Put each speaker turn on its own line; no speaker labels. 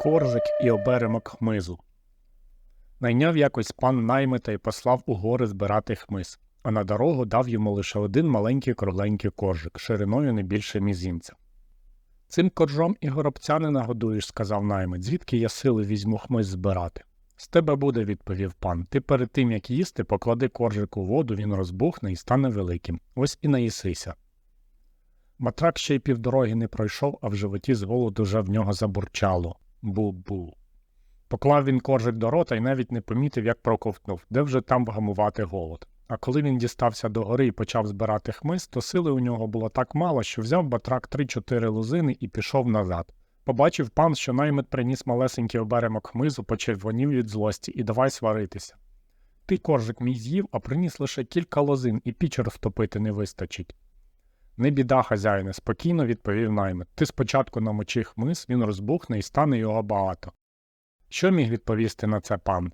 коржик і оберемок хмизу. Найняв якось пан наймита і послав у гори збирати хмиз, а на дорогу дав йому лише один маленький кругленький коржик, шириною не більше мізінця. Цим коржом і горобця не нагодуєш, сказав наймит, звідки я сили візьму хмиз збирати. З тебе буде, відповів пан. Ти перед тим, як їсти, поклади коржик у воду, він розбухне і стане великим. Ось і наїсися. Матрак ще й півдороги не пройшов, а в животі з голоду вже в нього забурчало. Бу-бу. Поклав він коржик до рота і навіть не помітив, як проковтнув, де вже там вгамувати голод. А коли він дістався до гори і почав збирати хмиз, то сили у нього було так мало, що взяв батрак три-чотири лозини і пішов назад. Побачив пан, що наймит приніс малесенький оберемок хмизу, почервонів від злості і давай сваритися. Ти коржик мій з'їв, а приніс лише кілька лозин, і пічер втопити не вистачить. Не біда, хазяїне, спокійно відповів наймит. Ти спочатку намочи хмиз, він розбухне і стане його багато. Що міг відповісти на це пан?